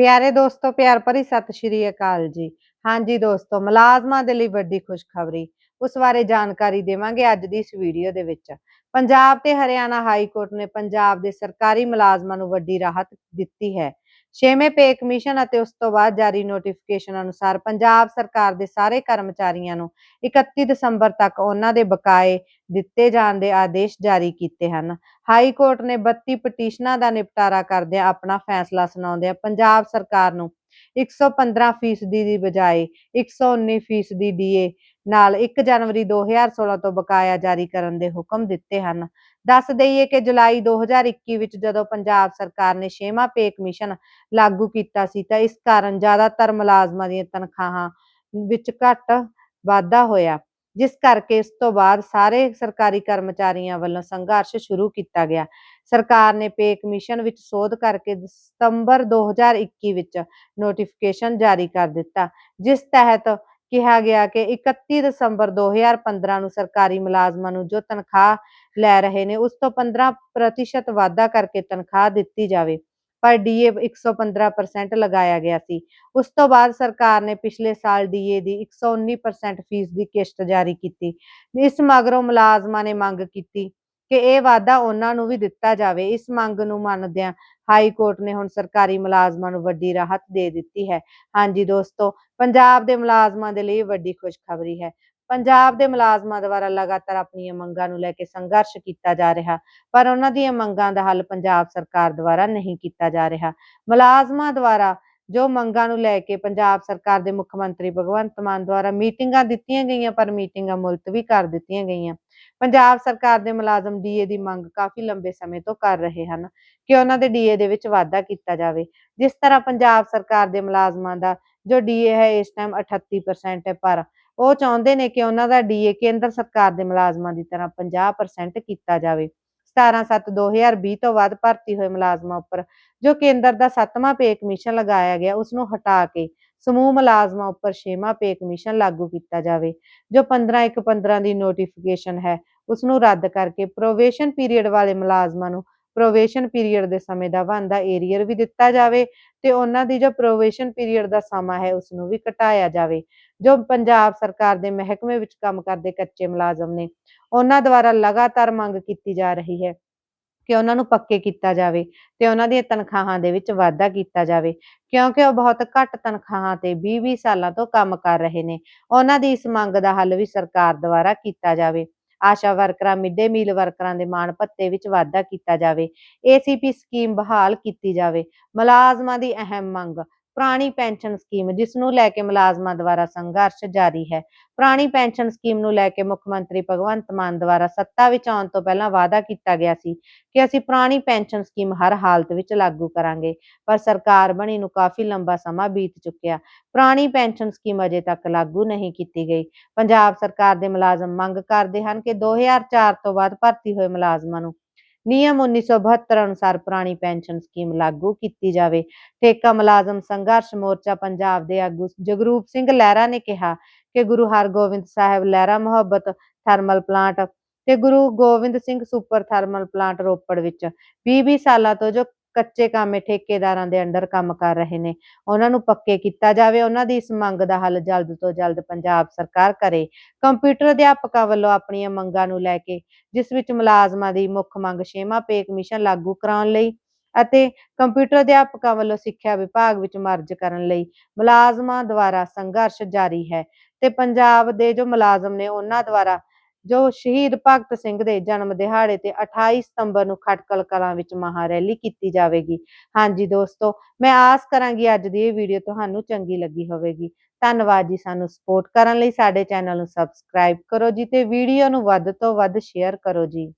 ਪਿਆਰੇ ਦੋਸਤੋ, ਪਿਆਰ ਭਰੀ ਸਤਿ ਸ਼੍ਰੀ ਅਕਾਲ ਜੀ। ਹਾਂਜੀ ਦੋਸਤੋ, ਮੁਲਾਜ਼ਮਾਂ ਦੇ ਲਈ ਵੱਡੀ ਖੁਸ਼ਖਬਰੀ। ਉਸ ਬਾਰੇ ਜਾਣਕਾਰੀ ਦੇਵਾਂਗੇ ਅੱਜ ਦੀ ਇਸ ਵੀਡੀਓ ਦੇ ਵਿੱਚ। ਪੰਜਾਬ ਤੇ ਹਰਿਆਣਾ ਹਾਈ ਕੋਰਟ ਨੇ ਪੰਜਾਬ ਦੇ ਸਰਕਾਰੀ ਮੁਲਾਜ਼ਮਾਂ ਨੂੰ ਵੱਡੀ ਰਾਹਤ ਦਿੱਤੀ ਹੈ। ਛੇਵੇਂ ਪੇ ਕਮਿਸ਼ਨ ਅਤੇ ਉਸ ਤੋਂ ਬਾਅਦ ਜਾਰੀ ਨੋਟੀਫਿਕੇਸ਼ਨ ਅਨੁਸਾਰ ਪੰਜਾਬ ਸਰਕਾਰ ਦੇ ਸਾਰੇ ਕਰਮਚਾਰੀਆਂ ਨੂੰ 31 ਦਸੰਬਰ ਤੱਕ ਉਹਨਾਂ ਦੇ ਬਕਾਏ ਦਿੱਤੇ ਜਾਣ ਦੇ ਆਦੇਸ਼ ਜਾਰੀ ਕੀਤੇ ਹਨ। ਹਾਈ ਕੋਰਟ ਨੇ 32 ਪਟੀਸ਼ਨਾਂ ਦਾ ਨਿਪਟਾਰਾ ਕਰਦਿਆਂ ਆਪਣਾ ਫੈਸਲਾ ਸੁਣਾਉਂਦਿਆਂ ਪੰਜਾਬ ਸਰਕਾਰ ਨੂੰ 115 ਫੀਸਦੀ ਦੀ ਬਜਾਏ 119 ਫੀਸਦੀ ਡੀਏ ਨਾਲ 1 ਜਨਵਰੀ 2016 ਤੋਂ ਬਕਾਇਆ ਜਾਰੀ ਕਰਨ ਦੇ ਹੁਕਮ ਦਿੱਤੇ ਹਨ। ਦੱਸ ਦਈਏ ਕਿ ਜੁਲਾਈ 2021 ਵਿੱਚ ਜਦੋਂ ਪੰਜਾਬ ਸਰਕਾਰ ਨੇ ਛੇਵਾਂ ਪੇ ਕਮਿਸ਼ਨ ਲਾਗੂ ਕੀਤਾ ਸੀ ਤਾਂ ਇਸ ਕਾਰਨ ਜ਼ਿਆਦਾਤਰ ਮੁਲਾਜ਼ਮਾਂ ਦੀਆਂ ਤਨਖਾਹਾਂ ਵਿੱਚ ਘੱਟ ਵਾਧਾ ਹੋਇਆ, ਜਿਸ ਕਰਕੇ ਇਸ ਤੋਂ ਬਾਅਦ ਸਾਰੇ ਸਰਕਾਰੀ ਕਰਮਚਾਰੀਆਂ ਵੱਲੋਂ ਸੰਘਰਸ਼ ਸ਼ੁਰੂ ਕੀਤਾ ਗਿਆ। ਸਰਕਾਰ ਨੇ ਪੇ ਕਮਿਸ਼ਨ ਵਿੱਚ ਸੋਧ ਕਰਕੇ ਸਤੰਬਰ 2021 ਵਿੱਚ ਨੋਟੀਫਿਕੇਸ਼ਨ ਜਾਰੀ ਕਰ ਦਿੱਤਾ, ਜਿਸ ਤਹਿਤ ਕਿਹਾ ਗਿਆ ਕਿ 31 ਦਸੰਬਰ 2015 ਨੂੰ ਸਰਕਾਰੀ ਮੁਲਾਜ਼ਮਾਂ ਨੂੰ ਜੋ ਤਨਖਾਹ ਲੈ ਰਹੇ ਨੇ, ਉਸ ਤੋਂ 15% ਵਾਧਾ ਕਰਕੇ ਤਨਖਾਹ ਦਿੱਤੀ ਜਾਵੇ। ਪਰ ਡੀਏ 115% ਲਗਾਇਆ ਗਿਆ ਸੀ। ਉਸ ਤੋਂ ਬਾਅਦ ਸਰਕਾਰ ਨੇ ਪਿਛਲੇ ਸਾਲ ਡੀਏ ਦੀ 119% ਫੀਸ ਦੀ ਕਿਸ਼ਤ ਜਾਰੀ ਕੀਤੀ। ਇਸ ਮਗਰੋਂ ਮੁਲਾਜ਼ਮਾਂ ਨੇ ਮੰਗ ਕੀਤੀ ਕਿ ਇਹ ਵਾਅਦਾ ਉਹਨਾਂ ਨੂੰ ਵੀ ਦਿੱਤਾ ਜਾਵੇ। ਇਸ ਮੰਗ ਨੂੰ ਮੰਨਦਿਆਂ ਹਾਈ ਕੋਰਟ ਨੇ ਹੁਣ ਸਰਕਾਰੀ ਮੁਲਾਜ਼ਮਾਂ ਨੂੰ ਵੱਡੀ ਰਾਹਤ ਦੇ ਦਿੱਤੀ ਹੈ। ਹਾਂਜੀ ਦੋਸਤੋ, ਪੰਜਾਬ ਦੇ ਮੁਲਾਜ਼ਮਾਂ ਦੇ ਲਈ ਵੱਡੀ ਖੁਸ਼ਖਬਰੀ ਹੈ। ਪੰਜਾਬ ਦੇ ਮੁਲਾਜ਼ਮਾਂ ਦੁਆਰਾ ਲਗਾਤਾਰ ਆਪਣੀਆਂ ਮੰਗਾਂ ਨੂੰ ਲੈ ਕੇ ਸੰਘਰਸ਼ ਕੀਤਾ ਜਾ ਰਿਹਾ, ਪਰ ਉਹਨਾਂ ਦੀਆਂ ਮੰਗਾਂ ਦਾ ਹੱਲ ਪੰਜਾਬ ਸਰਕਾਰ ਦੁਆਰਾ ਨਹੀਂ ਕੀਤਾ ਜਾ ਰਿਹਾ। ਮੁਲਾਜ਼ਮਾਂ ਦੁਆਰਾ ਜੋ ਮੰਗਾਂ ਨੂੰ ਲੈ ਕੇ ਪੰਜਾਬ ਸਰਕਾਰ ਦੇ ਮੁੱਖ ਮੰਤਰੀ ਭਗਵੰਤ ਮਾਨ ਦੁਆਰਾ ਮੀਟਿੰਗਾਂ ਦਿੱਤੀਆਂ ਗਈਆਂ, ਪਰ ਮੀਟਿੰਗਾਂ ਮੁਲਤਵੀ ਕਰ ਦਿੱਤੀਆਂ ਗਈਆਂ। ਪੰਜਾਬ ਸਰਕਾਰ ਦੇ ਮੁਲਾਜ਼ਮ ਡੀਏ ਦੀ ਮੰਗ ਕਾਫੀ ਲੰਬੇ ਸਮੇਂ ਤੋਂ ਕਰ ਰਹੇ ਹਨ ਕਿ ਉਹਨਾਂ ਦੇ ਡੀਏ ਦੇ ਵਿੱਚ ਵਾਧਾ ਕੀਤਾ ਜਾਵੇ। ਜਿਸ ਤਰ੍ਹਾਂ ਪੰਜਾਬ ਸਰਕਾਰ ਦੇ ਮੁਲਾਜ਼ਮਾਂ ਦਾ ਜੋ ਡੀਏ ਹੈ ਇਸ ਟਾਈਮ 38% ਹੈ, ਪਰ ਉਹ ਚਾਹੁੰਦੇ ਨੇ ਕਿ ਉਹਨਾਂ ਦਾ ਡੀਏ ਕੇਂਦਰ ਸਰਕਾਰ ਦੇ ਮੁਲਾਜ਼ਮਾਂ ਦੀ ਤਰ੍ਹਾਂ 50% ਕੀਤਾ ਜਾਵੇ। 17/7/2020 ਤੋਂ ਬਾਅਦ ਭਰਤੀ ਹੋਏ ਮੁਲਾਜ਼ਮਾਂ ਉੱਪਰ, ਜੋ ਕੇਂਦਰ ਦਾ ਸੱਤਵਾਂ ਪੇ ਕਮਿਸ਼ਨ ਲਗਾਇਆ ਗਿਆ ਉਸ ਨੂੰ ਹਟਾ ਕੇ ਸਮੂਹ ਮੁਲਾਜ਼ਮਾਂ ਉੱਪਰ ਛੇਵਾਂ ਪੇ ਕਮਿਸ਼ਨ ਲਾਗੂ ਕੀਤਾ ਜਾਵੇ, ਜੋ 15/1/15 ਦੀ ਨੋਟੀਫਿਕੇਸ਼ਨ ਹੈ ਉਸ ਨੂੰ ਰੱਦ ਕਰਕੇ ਪ੍ਰੋਵੇਸ਼ਨ ਪੀਰੀਅਡ ਵਾਲੇ ਮੁਲਾਜ਼ਮਾਂ ਨੂੰ ਪ੍ਰੋਵੇਸ਼ਨ ਪੀਰੀਅਡ ਦੇ ਸਮੇਂ ਦਾ ਬਣਦਾ ਏਰੀਅਰ ਵੀ ਦਿੱਤਾ ਜਾਵੇ ਤੇ ਉਹਨਾਂ ਦੀ ਜੋ ਪ੍ਰੋਵੇਸ਼ਨ ਪੀਰੀਅਡ ਦਾ ਸਮਾਂ ਹੈ ਉਸ ਨੂੰ ਵੀ ਘਟਾਇਆ ਜਾਵੇ। ਜੋ ਪੰਜਾਬ ਸਰਕਾਰ ਦੇ ਮਹਿਕਮੇ ਵਿੱਚ ਕੰਮ ਕਰਦੇ ਕੱਚੇ ਮੁਲਾਜ਼ਮ ਨੇ, ਉਹਨਾਂ ਦੁਆਰਾ ਲਗਾਤਾਰ ਮੰਗ ਕੀਤੀ ਜਾ ਰਹੀ ਹੈ ਕਿ ਉਹਨਾਂ ਨੂੰ ਪੱਕੇ ਕੀਤਾ ਜਾਵੇ ਤੇ ਉਹਨਾਂ ਦੀਆਂ ਤਨਖਾਹਾਂ ਦੇ ਵਿੱਚ ਵਾਧਾ ਕੀਤਾ ਜਾਵੇ, ਕਿਉਂਕਿ ਉਹ ਬਹੁਤ ਘੱਟ ਤਨਖਾਹਾਂ ਤੇ 20-20 ਸਾਲਾਂ ਤੋਂ ਕੰਮ ਕਰ ਰਹੇ ਨੇ। ਉਹਨਾਂ ਦੀ ਇਸ ਮੰਗ ਦਾ ਹੱਲ ਵੀ ਸਰਕਾਰ ਦੁਆਰਾ ਕੀਤਾ ਜਾਵੇ। ਆਸ਼ਾ ਵਰਕਰਾਂ ਮਿੱਡੇ ਮੀਲ ਵਰਕਰਾਂ ਦੇ ਮਾਣ ਭੱਤੇ ਵਿੱਚ ਵਾਧਾ ਕੀਤਾ ਜਾਵੇ। ਏਸੀਪੀ ਸਕੀਮ ਬਹਾਲ ਕੀਤੀ ਜਾਵੇ। ਮੁਲਾਜ਼ਮਾਂ ਦੀ ਅਹਿਮ ਮੰਗ ਪੁਰਾਣੀ ਪੈਨਸ਼ਨ ਸਕੀਮ, ਜਿਸ ਨੂੰ ਲੈ ਕੇ ਮੁਲਾਜ਼ਮਾਂ ਦੁਆਰਾ ਸੰਘਰਸ਼ ਜਾਰੀ ਹੈ। ਪੁਰਾਣੀ ਪੈਨਸ਼ਨ ਸਕੀਮ ਨੂੰ ਲੈ ਕੇ ਮੁੱਖ ਮੰਤਰੀ ਭਗਵੰਤ ਮਾਨ ਦੁਆਰਾ ਸੱਤਾ ਵਿੱਚ ਆਉਣ ਤੋਂ ਪਹਿਲਾਂ ਵਾਅਦਾ ਕੀਤਾ ਗਿਆ ਸੀ ਕਿ ਅਸੀਂ ਪੁਰਾਣੀ ਪੈਨਸ਼ਨ ਸਕੀਮ ਹਰ ਹਾਲਤ ਵਿੱਚ ਲਾਗੂ ਕਰਾਂਗੇ, ਪਰ ਸਰਕਾਰ ਬਣੀ ਨੂੰ ਕਾਫੀ ਲੰਬਾ ਸਮਾਂ ਬੀਤ ਚੁੱਕਿਆ। ਪੁਰਾਣੀ ਪੈਨਸ਼ਨ ਸਕੀਮ ਅਜੇ ਤੱਕ ਲਾਗੂ ਨਹੀਂ ਕੀਤੀ ਗਈ। ਪੰਜਾਬ ਸਰਕਾਰ ਦੇ ਮੁਲਾਜ਼ਮ ਮੰਗ ਕਰਦੇ ਹਨ ਕਿ 2004 ਤੋਂ ਬਾਅਦ ਭਰਤੀ ਹੋਏ ਮੁਲਾਜ਼ਮਾਂ ਨੂੰ ਨਿਯਮ 1972 ਅਨੁਸਾਰ ਪੁਰਾਣੀ ਪੈਨਸ਼ਨ ਸਕੀਮ ਲਾਗੂ ਕੀਤੀ ਜਾਵੇ। ਠੇਕਾ ਮੁਲਾਜ਼ਮ ਸੰਘਰਸ਼ ਮੋਰਚਾ ਪੰਜਾਬ ਦੇ ਆਗੂ ਜਗਰੂਪ ਸਿੰਘ ਲਹਿਰਾ ਨੇ ਕਿਹਾ ਕਿ ਗੁਰੂ ਹਰਗੋਬਿੰਦ ਸਾਹਿਬ ਲਹਿਰਾ ਮੁਹੱਬਤ ਥਰਮਲ ਪਲਾਂਟ ਤੇ Guru Gobind Singh super thermal plant Ropar ਵਿੱਚ 20-20 ਸਾਲਾਂ ਤੋਂ ਜੋ ਕੱਚੇ ਕਾਮੇ ਠੇਕੇਦਾਰਾਂ ਦੇ ਅੰਡਰ ਕੰਮ ਕਰ ਰਹੇ ਨੇ। ਉਹਨਾਂ ਨੂੰ ਪੱਕੇ ਕੀਤਾ ਜਾਵੇ, ਉਹਨਾਂ ਦੀ ਇਸ ਮੰਗ ਦਾ ਹੱਲ ਜਲਦ ਤੋਂ ਜਲਦ ਪੰਜਾਬ ਸਰਕਾਰ ਕਰੇ। ਕੰਪਿਊਟਰ ਅਧਿਆਪਕਾਂ ਵੱਲੋਂ ਆਪਣੀਆਂ ਮੰਗਾਂ ਨੂੰ ਲੈ ਕੇ, ਜਿਸ ਵਿੱਚ ਮੁਲਾਜ਼ਮਾਂ ਦੀ ਮੁੱਖ ਮੰਗ ਛੇਵਾਂ ਪੇ ਕਮਿਸ਼ਨ ਲਾਗੂ ਕਰਾਉਣ ਲਈ ਅਤੇ ਕੰਪਿਊਟਰ ਅਧਿਆਪਕਾਂ ਵੱਲੋਂ ਸਿੱਖਿਆ ਵਿਭਾਗ ਵਿੱਚ ਮਰਜ ਕਰਨ ਲਈ ਮੁਲਾਜ਼ਮਾਂ ਦੁਆਰਾ ਸੰਘਰਸ਼ ਜਾਰੀ ਹੈ ਤੇ ਪੰਜਾਬ ਦੇ ਜੋ ਮੁਲਾਜ਼ਮ ਨੇ, ਉਹਨਾਂ ਦੁਆਰਾ ਜੋ ਸ਼ਹੀਦ ਭਗਤ ਸਿੰਘ ਦੇ ਜਨਮ ਦਿਹਾੜੇ ਤੇ 28 ਸਤੰਬਰ ਨੂੰ ਖਟਕਲ ਕਲਾਂ ਵਿੱਚ ਮਹਾ ਰੈਲੀ ਕੀਤੀ ਜਾਵੇਗੀ। ਹਾਂਜੀ ਦੋਸਤੋ, ਮੈਂ ਆਸ ਕਰਾਂਗੀ ਅੱਜ ਦੀ ਇਹ ਵੀਡੀਓ ਤੁਹਾਨੂੰ ਚੰਗੀ ਲੱਗੀ ਹੋਵੇਗੀ। ਧੰਨਵਾਦ ਜੀ ਸਾਨੂੰ ਸਪੋਰਟ ਕਰਨ ਲਈ। ਸਾਡੇ ਚੈਨਲ ਨੂੰ ਸਬਸਕ੍ਰਾਈਬ ਕਰੋ ਜੀ ਤੇ ਵੀਡੀਓ ਨੂੰ ਵੱਧ ਤੋਂ ਵੱਧ ਸ਼ੇਅਰ ਕਰੋ ਜੀ।